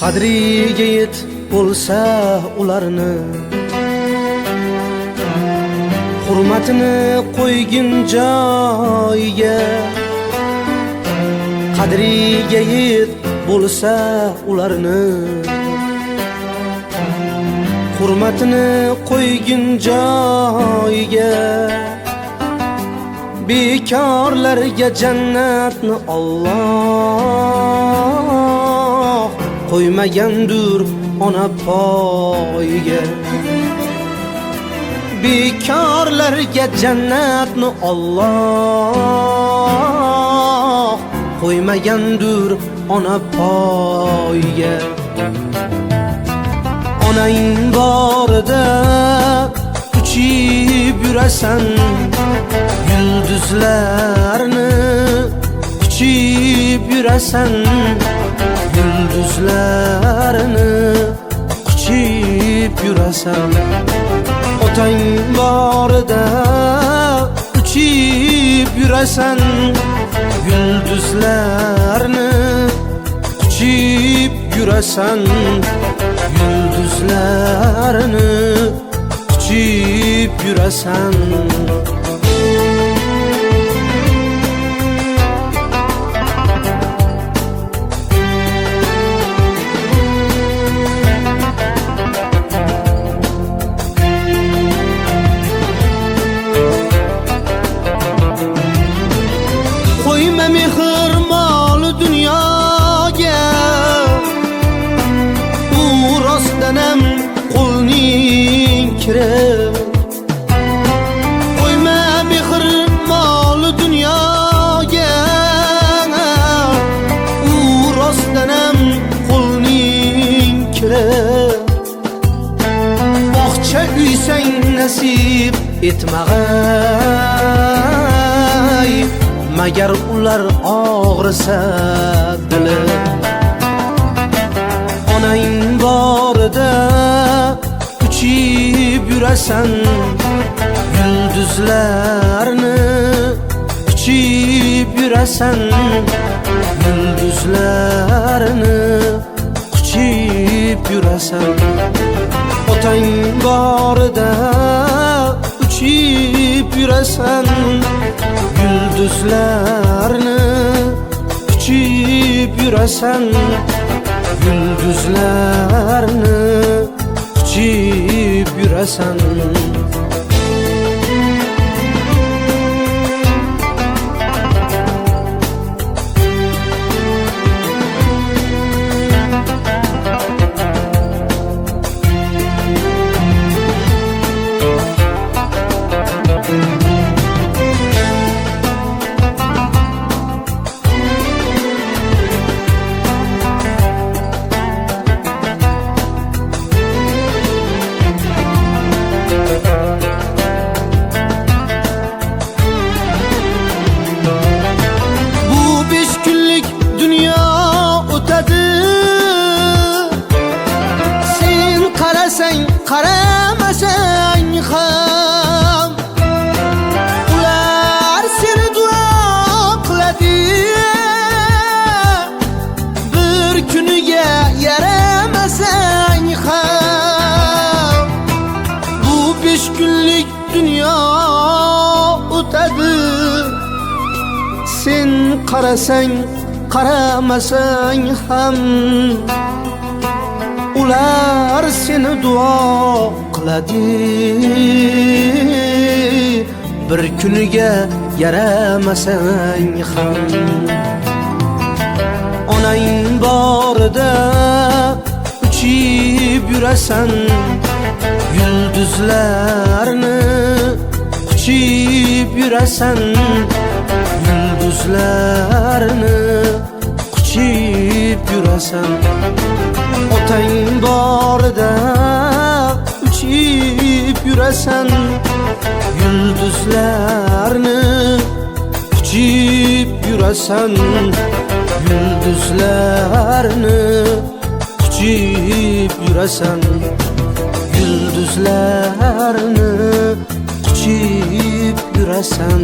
qadriga yet bo'lsa ularni hurmatini qo'ygin joyiga qadriga yet bo'lsa ularni hurmatini qo'ygin joyiga bekorlarga jannatni Alloh qo'ymagandur ona poyiga bekorlarga jannatni Alloh qo'ymagandur ona poyiga onang borida uchib yurasan yulduzlarni quchib yurasan yulduzlarni quchib yurasan otang borida uchib yurasan yulduzlarni quchib yurasan yulduzlarni quchib yurasan bog'cha uysang nasib etmag'ay magar ular og'risa dili. Onang borida uchib yurasan yulduzlarni quchib yurasan yulduzlarni quchib yurasan otang borida uchib yurasan yulduzlarni quchib yurasan yulduzlarni quchib yurasan sen qarasang qaramasang ham ular seni duo qiladi bir kuniga yaramasang ham onang borida uchib yurasan yulduzlarni quchib yurasan yulduzlarni quchib yurasan otang borida uchib yurasan yulduzlarni quchib yurasan yulduzlarni quchib yurasan yulduzlarni quchib yurasan